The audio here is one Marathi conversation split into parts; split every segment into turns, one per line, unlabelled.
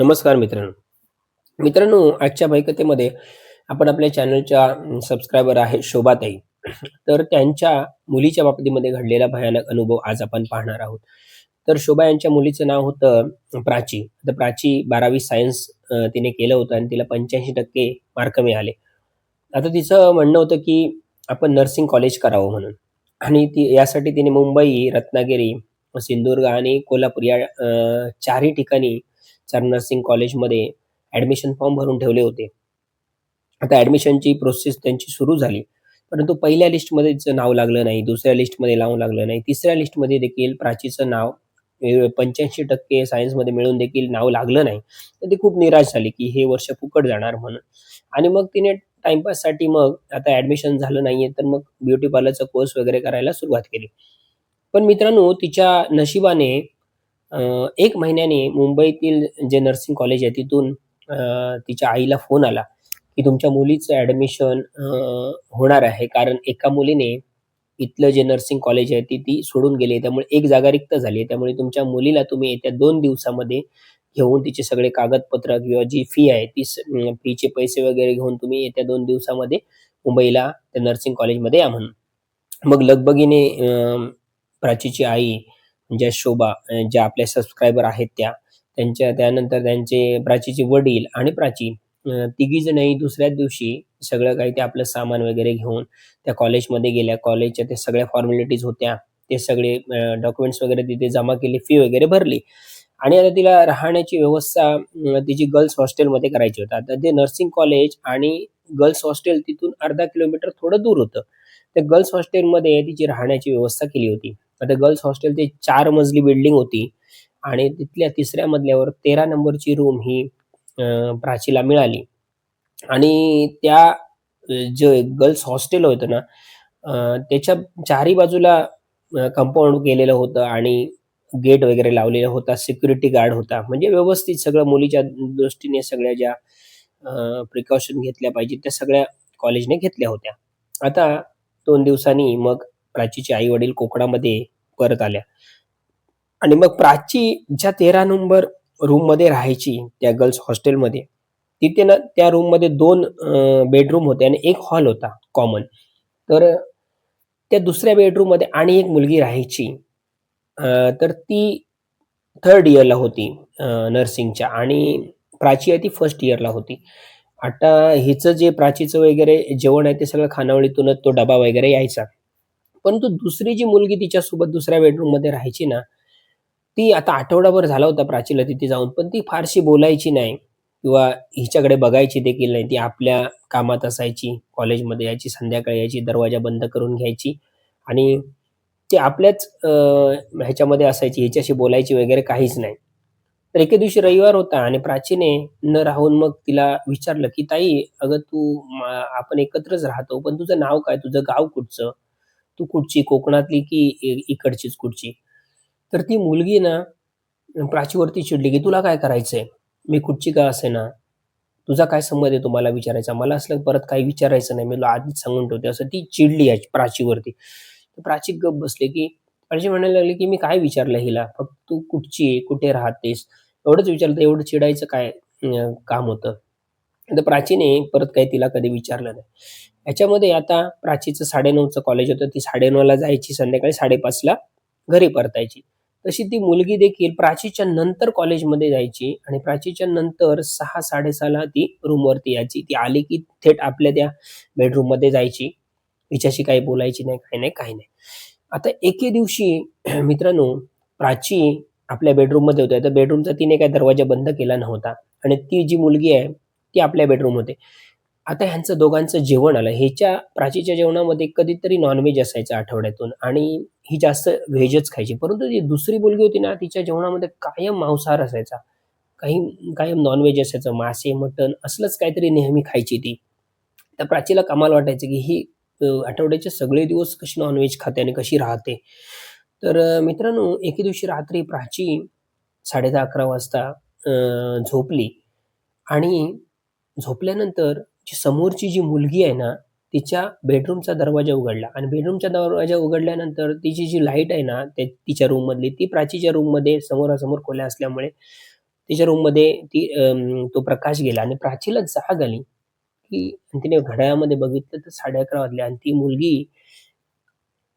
नमस्कार मित्रांनो. मित्रांनो आजच्या भाईकथेमध्ये आपण आपल्या चॅनलच्या सबस्क्रायबर आहे शोभाताई. तर त्यांच्या मुलीच्या बाबतीमध्ये घडलेला भयानक अनुभव आज आपण पाहणार आहोत. तर शोभा यांच्या मुलीचं नाव होतं प्राची. तर प्राची बारावी सायन्स तिने केलं होतं आणि तिला पंच्याऐंशी टक्के मार्क मिळाले. आता तिचं म्हणणं होतं की आपण नर्सिंग कॉलेज करावं म्हणून. आणि ती यासाठी तिने मुंबई रत्नागिरी सिंधुदुर्ग आणि कोल्हापूर या चारही ठिकाणी चार नर्सिंग कॉलेजमध्ये ॲडमिशन फॉर्म भरून ठेवले होते. आता ॲडमिशनची प्रोसेस त्यांची सुरू झाली. परंतु पहिल्या लिस्टमध्येच नाव लागलं नाही दुसऱ्या लिस्टमध्ये लावून लागलं नाही तिसऱ्या लिस्टमध्ये देखील प्राचीचं नाव पंच्याऐंशी टक्के सायन्समध्ये मिळून देखील नाव लागलं नाही. तर ती खूप निराश झाली की हे वर्ष फुकट जाणार म्हणून. आणि मग तिने टाइमपाससाठी मग आता ॲडमिशन झालं नाहीये तर मग ब्युटी पार्लरचा कोर्स वगैरे करायला सुरुवात केली. पण मित्रांनो तिच्या नशिबाने एक महिन्याने मुंबईतील जे नर्सिंग कॉलेज आहे तिथून तिच्या आईला फोन आला की तुमच्या मुलीचं ॲडमिशन होणार आहे कारण एका मुलीने इथलं जे नर्सिंग कॉलेज आहे ती ती सोडून गेली आहे. त्यामुळे एक जागा रिक्त झाली त्यामुळे तुमच्या मुलीला तुम्ही येत्या दोन दिवसामध्ये घेऊन तिचे सगळे कागदपत्र किंवा जी फी आहे ती फीचे पैसे वगैरे घेऊन तुम्ही येत्या दोन दिवसामध्ये मुंबईला त्या नर्सिंग कॉलेजमध्ये या म्हणून. मग लगबगीने प्राचीची आई ज्या शोभा ज्या आपल्या सबस्क्रायबर आहेत त्या, त्यांच्या त्यानंतर त्यांचे प्राचीचे वडील आणि प्राची तिघी जणही दुसऱ्याच दिवशी सगळं काही ते आपलं सामान वगैरे घेऊन त्या कॉलेजमध्ये गेल्या. कॉलेजच्या त्या सगळ्या फॉर्मॅलिटीज होत्या. ते सगळे डॉक्युमेंट्स वगैरे तिथे जमा केले, फी वगैरे भरली आणि आता तिला राहण्याची व्यवस्था तिची गर्ल्स हॉस्टेलमध्ये करायची होती. आता ते नर्सिंग कॉलेज आणि गर्ल्स हॉस्टेल तिथून अर्धा किलोमीटर थोडं दूर होतं. त्या गर्ल्स हॉस्टेलमध्ये तिची राहण्याची व्यवस्था केली होती. आता गर्ल्स हॉस्टेल ते 4 मजली बिल्डिंग होती आणि तिथल्या तिसऱ्या मजल्यावर 13 नंबरची रूम ही प्राचीला मिळाली आणि त्या जे गर्ल्स हॉस्टेल होतं ना त्याच्या चारही बाजूला कंपाऊंड केलेलं होतं आणि गेट वगैरे लावलेला होता. सिक्युरिटी गार्ड होता. म्हणजे व्यवस्थित सगळं मुलीच्या दृष्टीने सगळ्या ज्या प्रिकॉशन घेतल्या पाहिजे त्या सगळ्या कॉलेजने घेतल्या होत्या. आता दोन दिवसांनी मग प्राचीचे आई-वडील कोकणामध्ये परत आल्या आणि मग प्राची ज्या 13 नंबर रूममध्ये राहायची त्या गर्ल्स हॉस्टेलमध्ये, तिथे ना त्या रूममध्ये 2 अ, बेडरूम होते आणि एक हॉल होता कॉमन. तर त्या दुसऱ्या बेडरूममध्ये आणि एक मुलगी राहायची. तर ती थर्ड इयरला होती नर्सिंगच्या आणि प्राची आहे ती फर्स्ट इयरला होती. आता हिचं जे प्राचीचं वगैरे जेवण आहे ते सगळं खानावळीतूनच तो डबा वगैरे यायचा. परंतु दुसरी जी मुलगी तिच्यासोबत दुसऱ्या बेडरूममध्ये राहायची ना, ती आता आठवडाभर झाला होता प्राचीला तिथे जाऊन, पण ती फारशी बोलायची नाही किंवा हिच्याकडे बघायची देखील नाही. ती आपल्या कामात असायची, कॉलेजमध्ये यायची, संध्याकाळी यायची, दरवाजा बंद करून घ्यायची आणि ती आपल्याच ह्याच्यामध्ये असायची, हिच्याशी बोलायची वगैरे काहीच नाही. तर एके दिवशी रविवार होता आणि प्राचीने न राहून मग तिला विचारलं, की "ताई, अगं तू आपण एकत्रच राहतो, पण तुझं नाव काय? तुझं गाव कुठचं? तू कुठची? कोकणातली की इकडचीच कुठची?" तर ती मुलगी ना प्राचीवरती चिडली, की "तुला काय करायचंय? मी कुठची का असे ना तुझा काय संबंध आहे तुम्हाला विचारायचा? मला असलं परत काही विचारायचं नाही. मी तुला आधीच सांगून ठेवते." असं ती चिडली आहे प्राचीवरती. तर प्राची गप्प बसले की प्राची म्हणायला लागली, की "मी काय विचारलं हिला? फक्त तू कुठची आहे? कुठे राहतेस?" एवढंच विचारलं. तर एवढं चिडायचं काय काम होतं? तर प्राचीने परत काही तिला कधी विचारलं नाही. याच्यामध्ये आता प्राचीचं 9:30चं कॉलेज होतं. ती 9:30ला जायची, संध्याकाळी 5:30ला घरी परतायची. तशी ती मुलगी देखील प्राचीच्या नंतर कॉलेजमध्ये जायची आणि प्राचीच्या नंतर 6:00-6:30ला ती रूमवरती यायची. ती आली, की थेट आपल्या त्या बेडरूममध्ये जायची. हिच्याशी काही बोलायची नाही, काही नाही, काही नाही. आता एके दिवशी मित्रांनो, प्राची आपल्या बेडरूममध्ये होत्या तर बेडरूमचा तिने काही दरवाजा बंद केला नव्हता आणि ती जी मुलगी आहे, ती आपल्या बेडरूममध्ये. आता ह्यांचं दोघांचं जेवण आलं. हिच्या प्राचीच्या जेवणामध्ये कधीतरी नॉनव्हेज असायचं आठवड्यातून आणि ही जास्त व्हेजच खायची. परंतु ती दुसरी मुलगी होती ना, तिच्या जेवणामध्ये कायम मांसाहार असायचा. काही कायम नॉनव्हेज असायचं. मासे, मटण असलंच काहीतरी नेहमी खायची ती. तर प्राचीला कमाल वाटायचं की ही आठवड्याचे सगळे दिवस कशी नॉनव्हेज खाते आणि कशी राहते. तर मित्रांनो, एके दिवशी रात्री प्राची साडेदहा अकरा वाजता झोपली आणि झोपल्यानंतर जी समोरची जी मुलगी आहे ना, तिच्या बेडरूमचा दरवाजा उघडला. आणि बेडरूमचा दरवाजा उघडल्यानंतर तिची जी लाइट आहे ना, ते तिच्या रूममधली, ती प्राचीच्या रूममध्ये समोरासमोर खोल्या असल्यामुळे तिच्या रूममध्ये ती तो प्रकाश गेला. आणि प्राचीला जाग आली की तिने घड्याळामध्ये बघितलं तर साडे अकरा वाजले. आणि ती मुलगी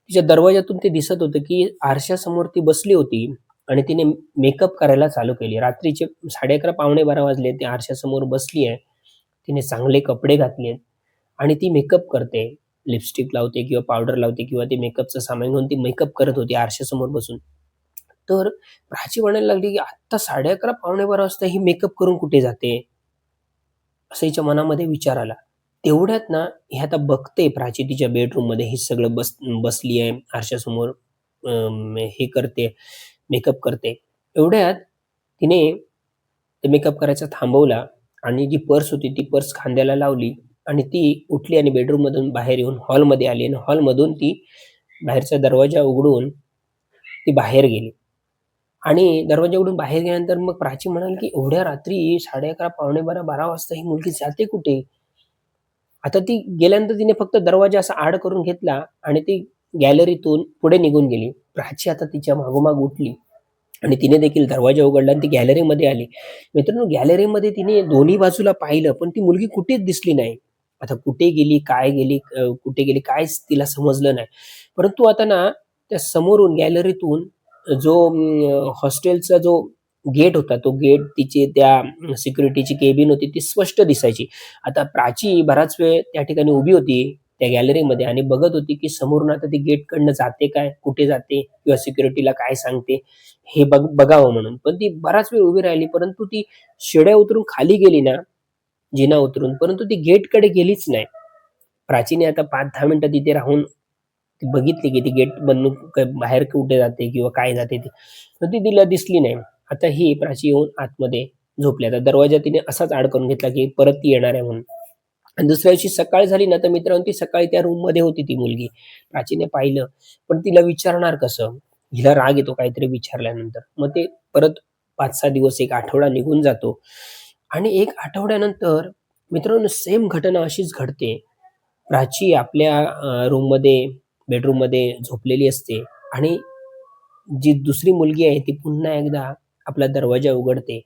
तिच्या दरवाजातून ते दिसत होतं की आरशासमोर ती बसली होती आणि तिने मेकअप करायला चालू केली. रात्रीचे साडे अकरा पावणे बारा वाजले ती आरशासमोर बसली आहे. तिने चांगले कपडे घातलेत आणि ती मेकअप करते. लिपस्टिक लावते किंवा पावडर लावते किंवा ते मेकअपचं सामान घेऊन ती मेकअप करत होती आरशासमोर बसून. तर प्राची म्हणायला लागली की आत्ता साडे अकरा पावणे बारा वाजता ही मेकअप करून कुठे जाते? असं हिच्या मनामध्ये विचार आला. तेवढ्यात ना हे आता बघते प्राची तिच्या बेडरूममध्ये ही हे सगळं बस बसली आहे आरशासमोर. हे करते मेकअप करते. एवढ्यात तिने ते मेकअप करायचा थांबवला. आणि जी पर्स होती ती पर्स खांद्याला लावली आणि ती उठली आणि बेडरूममधून बाहेर येऊन हॉलमध्ये आली आणि हॉलमधून ती बाहेरचा दरवाजा उघडून ती बाहेर गेली. आणि दरवाजा उघडून बाहेर गेल्यानंतर मग प्राची म्हणाल की एवढ्या रात्री साडे अकरा पावणे बारा बारा वाजता ही मुलगी जाते कुठे? आता ती गेल्यानंतर तिने फक्त दरवाजा असा आड करून घेतला आणि ती गॅलरीतून पुढे निघून गेली. प्राची आता तिच्या मागोमाग उठली. आणि तिने देखील दरवाजा उघडला आणि ती गॅलरीमध्ये आली. मित्रांनो गॅलरीमध्ये तिने दोन्ही बाजूला पाहिलं पण ती मुलगी कुठेच दिसली नाही. आता कुठे गेली काय गेली कुठे गेली कायच तिला समजलं नाही. परंतु आता ना त्या समोरून गॅलरीतून जो हॉस्टेलचा जो गेट होता तो गेट तिची त्या सिक्युरिटीची केबिन होती ती स्पष्ट दिसायची. आता प्राची बराच वेळ त्या ठिकाणी उभी होती. त्या गॅलरीमध्ये आणि बघत होती की समोरून आता ती गेटकडनं जाते काय? कुठे जाते? किंवा सिक्युरिटीला काय सांगते? हे बघ बघावं म्हणून. पण ती बराच वेळ उभी राहिली. परंतु ती शेड्या उतरून खाली गेली ना जिना उतरून परंतु ती गेटकडे गेलीच नाही. प्राचीने आता पाच दहा मिनिटं तिथे राहून ती बघितली की ती गेट बनून बाहेर कुठे जाते किंवा काय जाते ती. तर ती तिला दिसली नाही. आता ही प्राची येऊन आतमध्ये झोपली. आता दरवाजा तिने असाच आड करून घेतला की परत ती येणार आहे म्हणून. आणि दुसऱ्या दिवशी सकाळ झाली ना तर मित्रांनो ती सकाळी त्या रूममध्ये होती ती मुलगी. प्राचीने पाहिलं. पण तिला विचारणार कसं? हिला राग येतो काहीतरी विचारल्यानंतर. मग ते परत पाच सहा दिवस एक आठवडा निघून जातो. आणि एक आठवड्यानंतर मित्रांनो सेम घटना अशीच घडते. प्राची आपल्या रूममध्ये बेडरूममध्ये झोपलेली असते. आणि जी दुसरी मुलगी आहे ती पुन्हा एकदा आपला दरवाजा उघडते.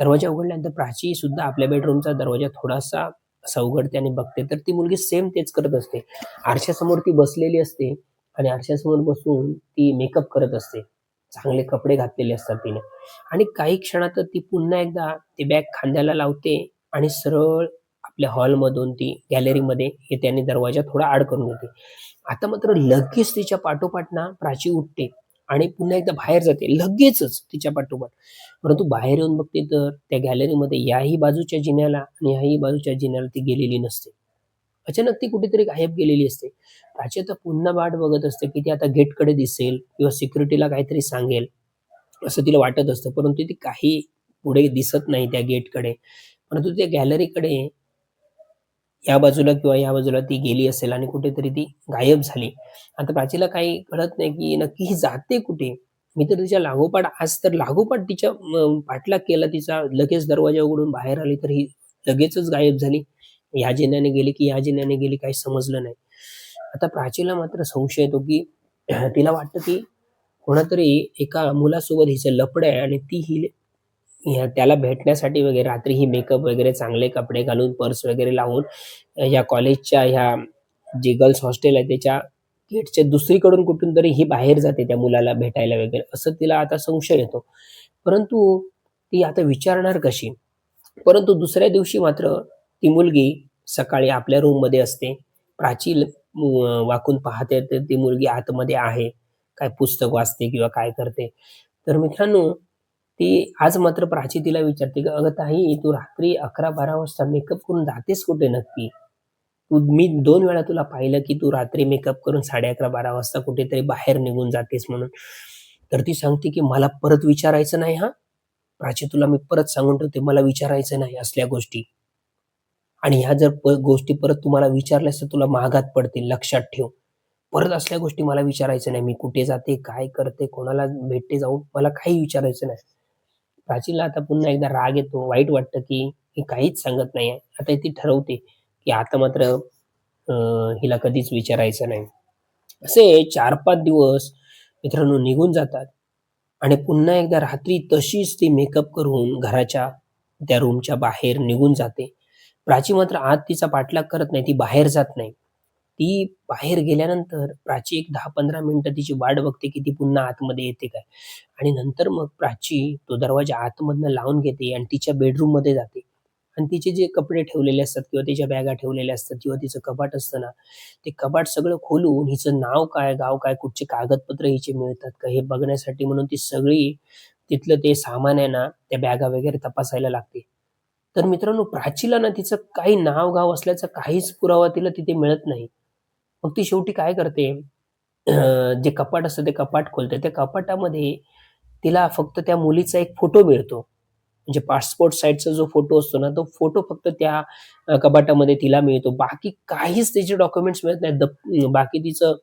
दरवाजा उघडल्यानंतर प्राची सुद्धा आपल्या बेडरूमचा दरवाजा थोडासा असा आणि बघते. तर ती मुलगी सेम तेच करत असते. आरशासमोर ती बसलेली असते आणि आरशासमोर बसून ती मेकअप करत असते. चांगले कपडे घातलेले असतात तिने. आणि काही क्षणात ती पुन्हा एकदा ती बॅग खांद्याला लावते आणि सरळ आपल्या हॉलमधून ती गॅलरीमध्ये येते आणि दरवाजा थोडा आड करून घेते. आता मात्र लगेच तिच्या पाठोपाठ ना प्राची उठते. आणि पुन्हा एकदा बाहेर जाते लगेचच तिच्या पाठोपाठ. परंतु बाहेर येऊन बघते तर त्या गॅलरीमध्ये याही बाजूच्या जिन्याला आणि याही बाजूच्या जिन्याला ती गेलेली नसते. अचानक ती कुठेतरी गायब गेलेली असते. प्राची आता पुन्हा वाट बघत असते की ती आता गेटकडे दिसेल किंवा सिक्युरिटीला काहीतरी सांगेल असं तिला वाटत असतं. परंतु ती काही पुढे दिसत नाही त्या गेटकडे परंतु त्या गॅलरीकडे या बाजूला किंवा या बाजूला ती गेली असेल आणि कुठेतरी ती गायब झाली. आता प्राचीला काही कळत नाही की नक्की ही जाते कुठे? मी तर तिच्या लागोपाठ आज तर लागोपाठ तिच्या पाठलाग केला. तिचा लगेच दरवाजा उघडून बाहेर आली तर ही लगेचच गायब झाली. या जिन्याने गेली की या जिन्याने गेली काही समजलं नाही. आता प्राचीला मात्र संशय येतो की तिला वाटतं की कोणातरी एका मुलासोबत हिचं लपड आहे आणि ती ही त्याला भेटण्यासाठी वगैरे रात्री ही मेकअप वगैरे चांगले कपडे घालून पर्स वगैरे लावून या कॉलेजच्या ह्या जे गर्ल्स हॉस्टेल आहे त्याच्या गेटच्या दुसरीकडून कुठून तरी ही बाहेर जाते त्या मुलाला भेटायला वगैरे असं तिला आता संशय येतो. परंतु ती आता विचारणार कशी? परंतु दुसऱ्या दिवशी मात्र ती मुलगी सकाळी आपल्या रूममध्ये असते. प्राची वाकून पाहते तर ती मुलगी आतमध्ये आहे काय पुस्तक वाचते किंवा काय करते. तर मित्रांनो ती आज मात्र प्राची तिला विचारते की अगं ताई तू रात्री अकरा बारा वाजता मेकअप करून जातेस कुठे नक्की? तू मी दोन वेळा तुला पाहिलं की तू रात्री मेकअप करून साडे अकरा बारा वाजता कुठेतरी बाहेर निघून जातेस म्हणून. तर ती सांगते की मला परत विचारायचं नाही हा? प्राची तुला मी परत सांगून ठेवते मला विचारायचं नाही असल्या गोष्टी. आणि ह्या जर गोष्टी परत तुम्हाला विचारल्यास तर तुला महागात पडतील लक्षात ठेव. परत असल्या गोष्टी मला विचारायचं नाही मी कुठे जाते काय करते कोणाला भेटते जाऊन मला काही विचारायचं नाही. प्राचीला आता पुन्हा एकदा राग येतो वाईट वाटतं की ही काहीच सांगत नाही आता ती ठरवते की आता मात्र हिला कधीच विचारायचं नाही असे चार पाच दिवस मित्रांनो निघून जातात आणि पुन्हा एकदा रात्री तशीच ती मेकअप करून घराच्या त्या रूमच्या बाहेर निघून जाते. प्राची मात्र आत तिचा पाठलाग करत नाही. ती बाहेर जात नाही. ती बाहेर गेल्यानंतर प्राची एक 10-15 मिनिटं तिची वाट बघते, की ती पुन्हा आतमध्ये येते काय? आणि नंतर मग प्राची तो दरवाजा आतमधनं लावून घेते आणि तिच्या बेडरूममध्ये जाते. आणि तिचे जे कपडे ठेवलेले असतात किंवा तिच्या बॅगा ठेवलेल्या असतात किंवा तिचं कपाट असतं ना, ते कपाट सगळं खोलून हिचं नाव काय, गाव काय, कुठचे कागदपत्र हिचे मिळतात का, हे बघण्यासाठी म्हणून ती सगळी तिथलं ते सामान आहे ना, त्या बॅगा वगैरे तपासायला लागते. तर मित्रांनो प्राचीला ना तिचं काही नाव गाव असल्याचा काहीच पुरावा तिला तिथे मिळत नाही. मग ती शेवटी काय करते जे कपाट असतं ते कपाट खोलते. त्या कपाटामध्ये तिला फक्त त्या मुलीचा एक फोटो मिळतो. म्हणजे पासपोर्ट साईजचा जो फोटो असतो ना, तो फोटो फक्त त्या कपाटामध्ये तिला मिळतो. बाकी काहीच तिचे डॉक्युमेंट्स मिळत नाहीत. दप बाकी तिचं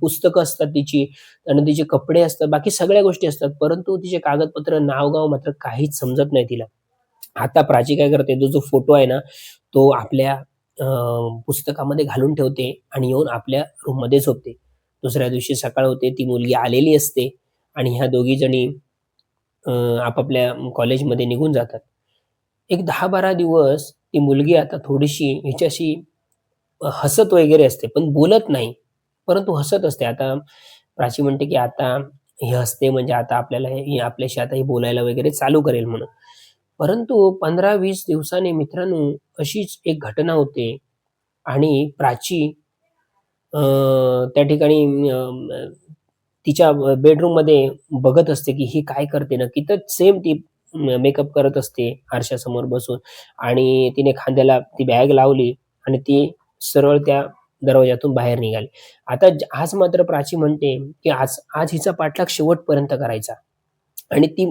पुस्तकं असतात तिची आणि तिचे कपडे असतात, बाकी सगळ्या गोष्टी असतात. परंतु तिचे कागदपत्र, नावगाव मात्र काहीच समजत नाही तिला. आता प्राची काय करते, तो जो फोटो आहे ना, तो आपल्या पुस्तकामध्ये घालून ठेवते आणि येऊन आपल्या रूममध्ये झोपते. दुसऱ्या दिवशी सकाळ होते, ती मुलगी आलेली असते आणि ह्या दोघी जणी आपापल्या कॉलेजमध्ये निघून जातात. एक दहा बारा दिवस ती मुलगी आता थोडीशी हिच्याशी हसत वगैरे असते, पण बोलत नाही. परंतु हसत असते. आता प्राची म्हणते, की आता हे हसते म्हणजे आता आपल्याला हे आपल्याशी आता हे बोलायला वगैरे चालू करेल म्हणून. परंतु पंधरा वीस दिवसाने मित्रांनो अशीच एक घटना होते आणि प्राची त्या ठिकाणी तिच्या बेडरूममध्ये बघत असते, की ही काय करते नक्की. तर सेम ती मेकअप करत असते आरशासमोर बसून आणि तिने खांद्याला ती बॅग लावली आणि ती सरळ त्या दरवाजातून बाहेर निघाली. आता आज मात्र प्राची म्हणते, की आज आज हिचा पाठलाग शेवटपर्यंत करायचा आणि ती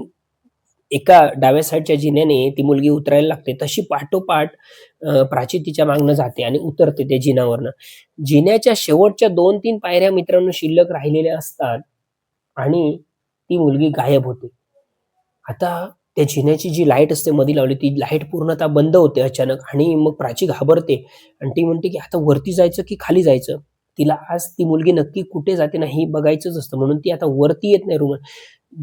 एका डाव्या साइडच्या जिन्याने ती मुलगी उतरायला लागते. तशी पाठोपाठ प्राची तिच्या मागनं जाते आणि उतरते त्या जिन्यावरनं. जिन्याच्या शेवटच्या 2-3 पायऱ्या मित्रांनो शिल्लक राहिलेल्या असतात आणि ती मुलगी गायब होते. आता त्या जिन्याची जी लाइट असते मधी लावली, ती लाइट पूर्णतः बंद होते अचानक आणि मग प्राची घाबरते आणि ती म्हणते, की आता वरती जायचं की खाली जायचं? तिला आज ती मुलगी नक्की कुठे जाते ना, हे बघायचंच असतं. म्हणून ती आता वरती येत नाही रूम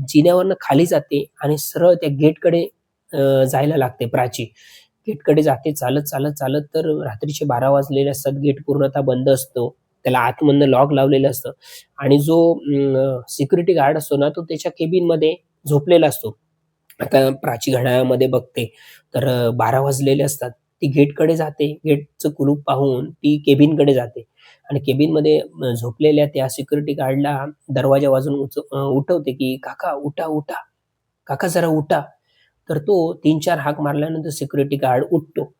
जिन्यावरनं खाली जाते आणि सरळ त्या गेटकडे जायला लागते प्राची. गेटकडे जाते चालत, चालत, चालत तर रात्रीचे 12 वाजलेले असतात. गेट पूर्णतः बंद असतो. त्याला आतमधनं लॉक लावलेलं असतं आणि जो सिक्युरिटी गार्ड असतो ना, तो त्याच्या केबिनमध्ये झोपलेला असतो. आता प्राची घड्याळामध्ये बघते, तर बारा वाजलेले असतात. ती गेटकडे जाते. गेटचं कुलूप पाहून ती केबिनकडे जाते आणि केबिनमध्ये झोपलेल्या त्या सिक्युरिटी गार्डला दरवाजा वाजून उच उठवते, की "काका उठा, उठा. काका जरा उठा." तर तो 3-4 हाक मारल्यानंतर सिक्युरिटी गार्ड उठतो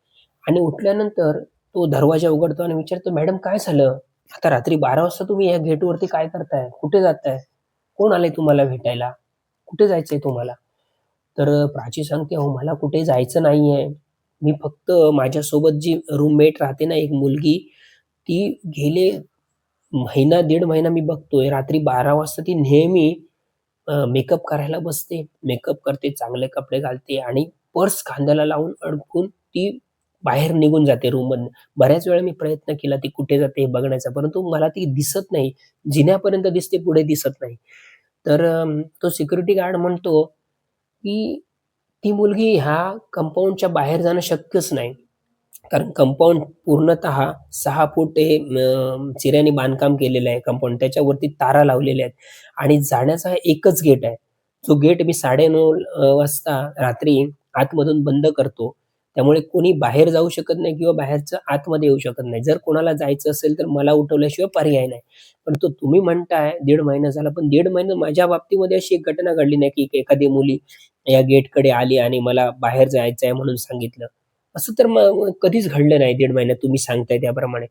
आणि उठल्यानंतर तो दरवाजा उघडतो आणि विचारतो, "मॅडम काय झालं? आता रात्री 12 वाजता तुम्ही या गेटवरती काय करताय? कुठे जाताय? कोण आलंय तुम्हाला भेटायला? कुठे जायचंय तुम्हाला?" तर प्राची सांगते, हो मला कुठे जायचं नाहीये. मी फक्त माझ्यासोबत जी रूममेट राहते ना एक मुलगी, ती गेले महिना, दीड महिना मी बघतोय रात्री 12 वाजता ती नेहमी मेकअप करायला बसते. मेकअप करते, चांगले कपडे घालते आणि पर्स खांद्याला लावून अडकून ती बाहेर निघून जाते रूममधनं. बऱ्याच वेळा मी प्रयत्न केला ती कुठे जाते हे बघण्याचा, परंतु मला ती दिसत नाही. जिन्यापर्यंत दिसते, पुढे दिसत नाही." तर तो सिक्युरिटी गार्ड म्हणतो, की ती मुलगी ह्या कंपाऊंडच्या बाहेर जाणं शक्यच नाही. कारण कंपाऊंड पूर्णतः सहा फूट हे चिऱ्याने बांधकाम केलेलं आहे कंपाऊंड. त्याच्यावरती तारा लावलेल्या आहेत आणि जाण्याचा एकच गेट आहे. जो गेट मी साडेनऊ वाजता रात्री आतमधून बंद करतो. त्यामुळे कोणी बाहेर जाऊ शकत नाही किंवा बाहेरचं आतमध्ये येऊ शकत नाही. जर कोणाला जायचं असेल तर मला उठवल्याशिवाय पर्याय नाही. पण तो तुम्ही म्हणताय दीड महिना झाला, पण दीड महिना माझ्या बाबतीमध्ये अशी एक घटना घडली नाही, की एखादी मुली या गेटकडे आली आणि मला बाहेर जायचं आहे म्हणून सांगितलं. असं तर मग कधीच घडलं नाही दीड महिन्यात तुम्ही सांगताय त्याप्रमाणे.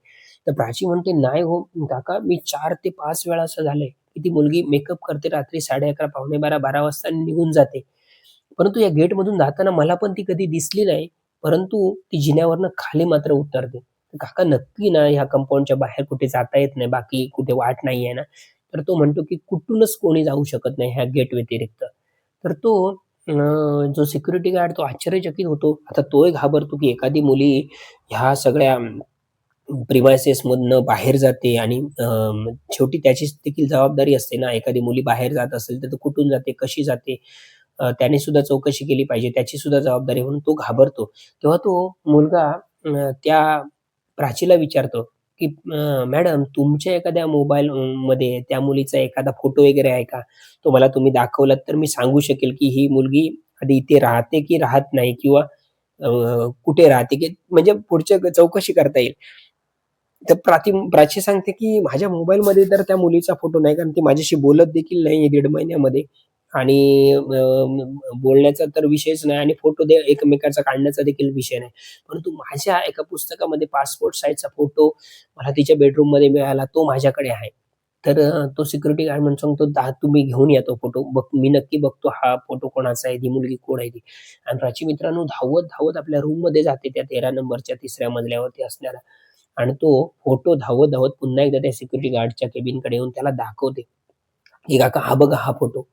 तर प्राची म्हणते, "नाही हो काका, मी चार ते पाच वेळा असं झालंय, की ती मुलगी मेकअप करते रात्री 11:30, पावणे 12, 12 वाजता निघून जाते. परंतु या गेटमधून जाताना मला पण ती कधी दिसली नाही. परंतु ती जिन्यावरनं खाली मात्र उतरते. काका नक्की ना ह्या कंपाऊंडच्या बाहेर कुठे जाता येत नाही, बाकी कुठे वाट नाहीये ना?" तर तो म्हणतो, की "कुठूनच कोणी जाऊ शकत नाही ह्या गेट व्यतिरिक्त." तर तो जो सिक्युरिटी गार्ड तो आश्चर्यचकित होतो. आता तोही घाबरतो, की एखादी मुली ह्या सगळ्या प्रिमायसेसमधनं बाहेर जाते आणि अं, शेवटी त्याची देखील जबाबदारी असते ना एखादी मुली बाहेर जात असेल तर कुठून जाते कशी जाते अ, त्याने सुद्धा चौकशी केली पाहिजे त्याची सुद्धा जबाबदारी म्हणून तो घाबरतो तेव्हा तो मुलगा अ, त्या प्राचीला विचारतो की मॅडम तुमच्या एखाद्या मोबाईल मध्ये त्या मुलीचा एखादा फोटो वगैरे आहे का? तो मला तुम्ही दाखवलात तर मी सांगू शकेल की ही मुलगी आधी इथे राहते की राहत नाही किंवा कुठे राहते की म्हणजे पुढच्या चौकशी करता येईल. तर प्राची प्राची सांगते की माझ्या मोबाईलमध्ये तर त्या मुलीचा फोटो नाही कारण ती माझ्याशी बोलत देखील नाही दीड महिन्यामध्ये. आणि बोलण्याचा तर विषयच नाही आणि फोटो दे एकमेकाचा काढण्याचा देखील विषय नाही. परंतु माझ्या एका पुस्तकामध्ये पासपोर्ट साईजचा फोटो मला तिच्या बेडरूममध्ये मिळाला, तो माझ्याकडे आहे. तर तो सिक्युरिटी गार्ड म्हणून सांगतो, "दा तुम्ही घेऊन या तो फोटो. बघ मी नक्की बघतो हा फोटो कोणाचा आहे, ती मुलगी कोण आहे ती." आणि प्राची मित्रांनो धावत-धावत आपल्या रूममध्ये जाते त्या 13 नंबरच्या तिसऱ्या मजल्यावरती असणारा आणि तो फोटो धावत-धावत पुन्हा एकदा त्या सिक्युरिटी गार्डच्या केबिनकडे येऊन त्याला दाखवते, की "काका हा बघा हा फोटो."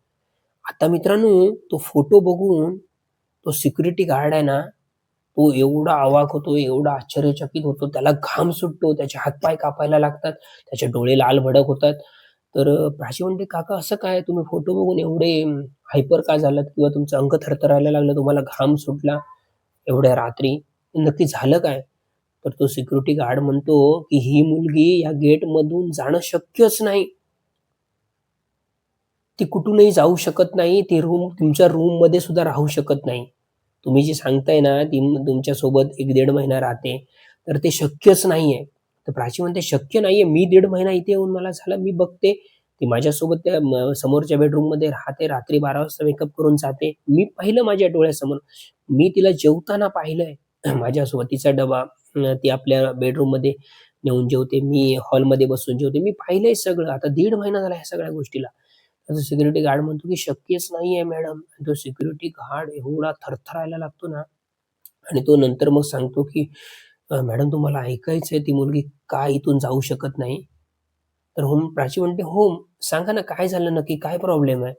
आता मित्रांनो, तो फोटो बघून तो सिक्युरिटी गार्ड आहे ना, तो एवढा आवाक होतो, एवढा आश्चर्यचकित होतो, त्याला घाम सुटतो, त्याचे हातपाय कापायला लागतात, त्याचे डोळे लाल-भडक होतात. तर प्राची म्हणते, "काका असं काय? तुम्ही फोटो बघून एवढे हायपर का झालात? किंवा तुमचं अंग थरथरायला लागलं, तुम्हाला घाम सुटला एवढ्या रात्री, नक्की झालं काय?" तर तो सिक्युरिटी गार्ड म्हणतो, की "ही मुलगी या गेटमधून जाणं शक्यच नाही." ती कुठूनही जाऊ शकत नाही. ती रूम तुमच्या रूममध्ये सुद्धा राहू शकत नाही. तुम्ही जे सांगताय ना, ती तुमच्यासोबत एक दीड महिना राहते, तर ते शक्यच नाहीये. तर प्राची म्हणते, "शक्य नाहीये. मी दीड महिना इथे येऊन मला झालं, मी बघते ती माझ्यासोबत त्या समोरच्या बेडरूममध्ये राहते. रात्री 12 वाजता मेकअप करून जाते. मी पाहिलं माझ्या डोळ्यासमोर. मी तिला जेवताना पाहिलंय माझ्यासोबत. तिचा डबा ती आपल्या बेडरूममध्ये नेऊन जेवते. मी हॉलमध्ये बसून जेवते. मी पाहिलंय सगळं. आता दीड महिना झाला ह्या सगळ्या गोष्टीला." त्याचा सिक्युरिटी गार्ड म्हणतो, की "शक्यच नाही आहे मॅडम." तो सिक्युरिटी गार्ड एवढा थरथरायला लागतो ना आणि तो नंतर मग सांगतो, की मॅडम तुम्हाला ऐकायचं आहे ती मुलगी का इथून जाऊ शकत नाही?" तर होम प्राची म्हणते, "हो, सांगा ना काय झालं नक्की? काय प्रॉब्लेम आहे?"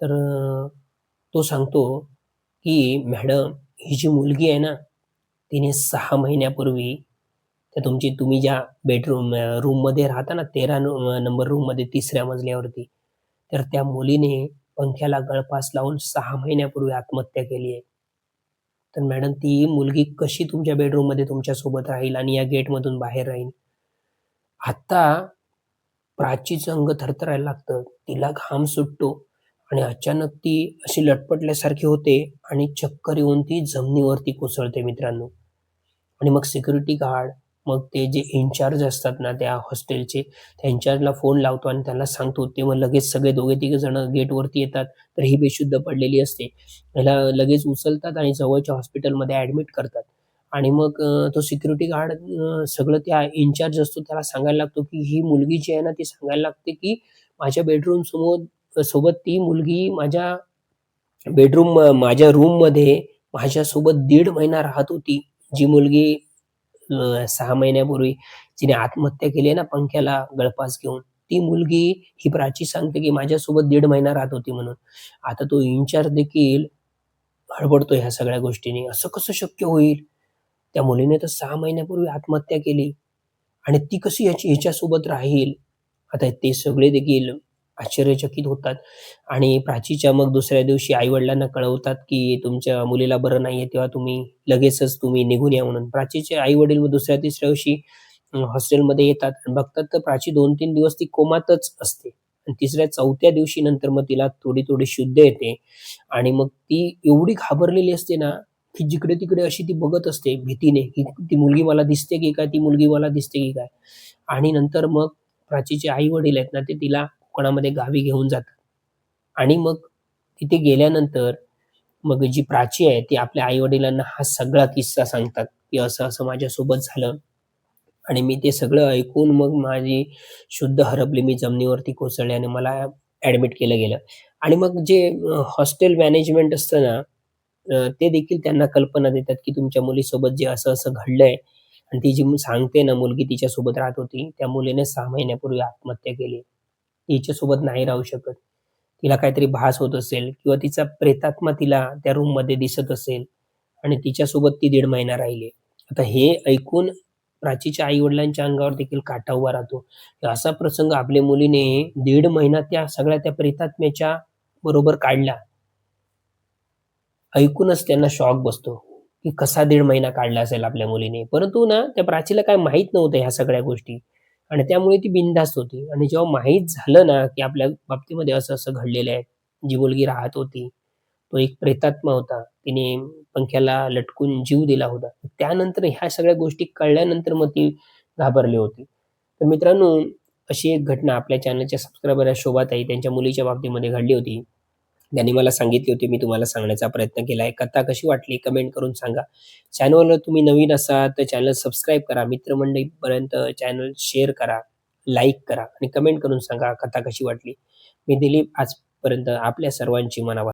तर तो सांगतो, की "मॅडम ही जी मुलगी आहे ना, तिने सहा महिन्यापूर्वी तर तुमची तुम्ही ज्या बेडरूम रूममध्ये राहता ना तेरा नंबर रूममध्ये तिसऱ्या मजल्यावरती, तर त्या मुलीने पंख्याला गळफास लावून सहा महिन्यापूर्वी आत्महत्या केली आहे." तर मॅडम ती मुलगी कशी तुमच्या बेडरूममध्ये तुमच्यासोबत राहील आणि या गेटमधून बाहेर राहील? आता प्राचीचं अंग थरथरायला लागतं. तिला घाम सुटतो आणि अचानक ती अशी लटपटल्यासारखी होते आणि चक्कर येऊन ती जमिनीवरती कोसळते मित्रांनो. आणि मग सिक्युरिटी गार्ड, मग ते जे इन्चार्ज असतात ना त्या हॉस्टेलचे, त्या इन्चार्जला फोन लावतो आणि त्यांना सांगतो. ते मग लगेच सगळे दोघे-तिघे जण गेटवरती येतात. तर ही बेशुद्ध पडलेली असते. ह्याला लगेच उचलतात आणि जवळच्या हॉस्पिटलमध्ये ॲडमिट करतात. आणि मग तो सिक्युरिटी गार्ड सगळं त्या इन्चार्ज असतो त्याला सांगायला लागतो, की ही मुलगी जी आहे ना, ती सांगायला लागते, की माझ्या बेडरूम समोर सोबत ती मुलगी माझ्या बेडरूम माझ्या रूममध्ये माझ्यासोबत दीड महिना राहत होती. जी मुलगी सहा महिन्यापूर्वी जिने आत्महत्या केली आहे ना पंख्याला गळफास घेऊन, ती मुलगी ही प्राची सांगते, की माझ्यासोबत दीड महिना राहत होती म्हणून. आता तो इन्चार्ज देखील हडबडतो ह्या सगळ्या गोष्टींनी. असं कसं शक्य होईल? त्या मुलीने तर सहा महिन्यापूर्वी आत्महत्या केली आणि ती कशी ह्याची हिच्यासोबत राहील? आता ते सगळे देखील आश्चर्यचकित होतात आणि प्राचीच्या मग दुसऱ्या दिवशी आई-वडिलांना कळवतात, की तुमच्या मुलीला बरं नाहीये, तेव्हा तुम्ही लगेचच तुम्ही निघून या म्हणून. प्राचीचे आई-वडील मग दुसऱ्या-तिसऱ्या दिवशी हॉस्टेलमध्ये येतात आणि बघतात तर प्राची 2-3 दिवस ती कोमातच असते आणि 3ऱ्या-4थ्या दिवशी नंतर मग तिला थोडी-थोडी शुद्ध येते आणि मग ती एवढी घाबरलेली असते ना, की जिकडे-तिकडे अशी ती बघत असते भीतीने, की ती मुलगी मला दिसते की काय? ती मुलगी मला दिसते की काय? आणि नंतर मग प्राचीचे आई-वडील आहेत ना, ते तिला कोकणामध्ये गावी घेऊन जातात. आणि मग तिथे गेल्यानंतर मग जी प्राची आहे, ती आपल्या आई-वडिलांना हा सगळा किस्सा सांगतात, की असं-असं माझ्यासोबत झालं आणि मी ते सगळं ऐकून मग माझी शुद्ध हरपली. मी जमिनीवरती कोसळले आणि मला ऍडमिट केलं गेलं. आणि मग जे हॉस्टेल मॅनेजमेंट असतं ना, ते देखील त्यांना कल्पना देतात, की तुमच्या मुलीसोबत जे असं-असं घडलंय आणि ती जी सांगते ना मुलगी तिच्यासोबत राहत होती, त्या मुलीने सहा महिन्यापूर्वी आत्महत्या केली. तिच्यासोबत नाही राहू शकत. तिला काहीतरी भास होत असेल किंवा तिचा प्रेतात्मा तिला त्या रूममध्ये दिसत असेल आणि तिच्यासोबत ती दीड महिना राहिली. आता हे ऐकून प्राचीच्या आई-वडिलांच्या अंगावर देखील काटा उभा राहतो. असा प्रसंग आपल्या मुलीने दीड महिना त्या सगळ्या त्या प्रेतात्म्याच्या बरोबर काढला. ऐकूनच त्यांना शॉक बसतो, की कसा दीड महिना काढला असेल आपल्या मुलीने. परंतु ना त्या प्राचीला काही माहीत नव्हतं ह्या सगळ्या गोष्टी आणि त्यामुळे ती बिनधास्त होती आणि जेव्हा माहीत झालं ना, की आपल्या बाबतीमध्ये असं-असं घडलेलं आहे. जी मुलगी राहत होती, तो एक प्रेतात्मा होता. तिने पंख्याला लटकून जीव दिला होता. त्यानंतर ह्या सगळ्या गोष्टी कळल्यानंतर मग ती घाबरली होती. तर मित्रांनो, अशी एक घटना आपल्या चॅनलच्या सबस्क्रायबर आहेत शोभाताई, त्यांच्या मुलीच्या बाबतीमध्ये घडली होती. त्यांनी मला सांगितली होती, मी तुम्हाला सांगण्याचा प्रयत्न केला आहे. कथा कशी वाटली कमेंट करून सांगा. चॅनलवर तुम्ही नवीन असाल तर चॅनल सबस्क्राईब करा. मित्रमंडळीपर्यंत चॅनल शेअर करा, लाईक करा आणि कमेंट करून सांगा कथा कशी वाटली. मी दिलीप आजपर्यंत आपल्या सर्वांची मनापासून